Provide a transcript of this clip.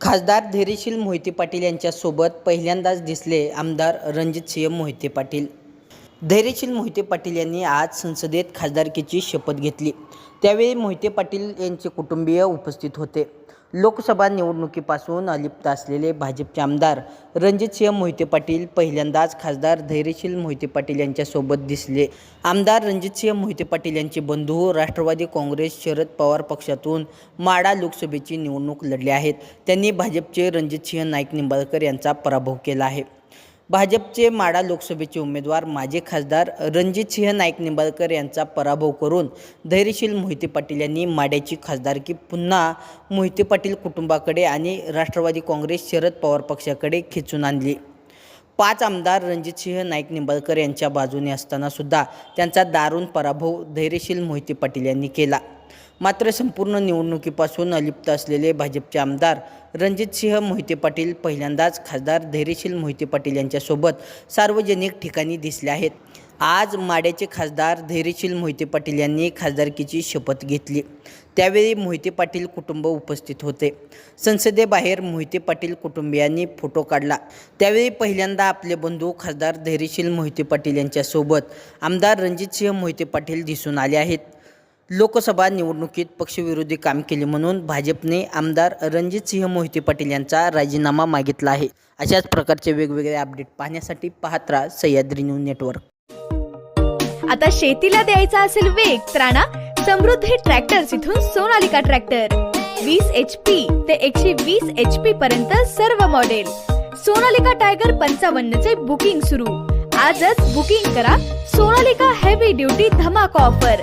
खासदार धैर्यशील मोहिते पाटील यांच्यासोबत पहिल्यांदाच दिसले आमदार रणजितसिंह मोहिते पाटील. धैर्यशील मोहिते पाटील यांनी आज संसदेत खासदारकीची शपथ घेतली. त्यावेळी मोहिते पाटील यांचे कुटुंबीय उपस्थित होते. लोकसभा निवडणुकीपासून अलिप्त असलेले भाजपचे आमदार रणजितसिंह मोहिते पाटील पहिल्यांदाच खासदार धैर्यशील मोहिते पाटील यांच्यासोबत दिसले. आमदार रणजितसिंह मोहिते पाटील यांचे बंधू राष्ट्रवादी काँग्रेस शरद पवार पक्षातून माडा लोकसभेची निवडणूक लढले आहेत. त्यांनी भाजपचे रणजितसिंह नाईक निंबाळकर यांचा पराभव केला आहे. भाजपचे माडा लोकसभेचे उमेदवार माजी खासदार रणजितसिंह नाईक निंबाळकर यांचा पराभव करून धैर्यशील मोहिते पाटील यांनी माड्याची खासदारकी पुन्हा मोहिते पाटील कुटुंबाकडे आणि राष्ट्रवादी काँग्रेस शरद पवार पक्षाकडे खेचून आणली. पाच आमदार रणजितसिंह नाईक निंबाळकर यांच्या बाजूने असताना सुद्धा त्यांचा दारुण पराभव धैर्यशील मोहिते पाटील यांनी केला. मात्र संपूर्ण निवडणुकीपासून अलिप्त असलेले भाजपचे आमदार रणजितसिंह मोहिते पाटील पहिल्यांदाच खासदार धैर्यशील मोहिते पाटील यांच्यासोबत सार्वजनिक ठिकाणी दिसले आहेत. आज माड्याचे खासदार धैर्यशील मोहिते पाटील यांनी खासदारकीची शपथ घेतली. त्यावेळी मोहिते पाटील कुटुंब उपस्थित होते. संसदेबाहेर मोहिते पाटील कुटुंबियांनी फोटो काढला. त्यावेळी पहिल्यांदा आपले बंधू खासदार धैर्यशील मोहिते पाटील यांच्यासोबत आमदार रणजितसिंह मोहिते पाटील दिसून आले आहेत. लोकसभा निवडणुकीत पक्षविरोधी काम केले म्हणून भाजपने आमदार रणजितसिंह मोहिते पाटील यांचा राजीनामा मागितला आहे. अशाच प्रकारचे वेगवेगळे अपडेट पाहण्यासाठी पाहत राहा सह्याद्री न्यूज नेटवर्क. आता शेतीला द्यायचा असेल वेग तर आणा समृद्धी ट्रॅक्टर्स इथून सोनालिका ट्रॅक्टर. वीस एच पी ते एकशे वीस एच पी पर्यंत सर्व मॉडेल सोनालिका टायगर पंचावन्न चे बुकिंग सुरू. आजच बुकिंग करा सोनालिका हेवी ड्युटी धमाका ऑफर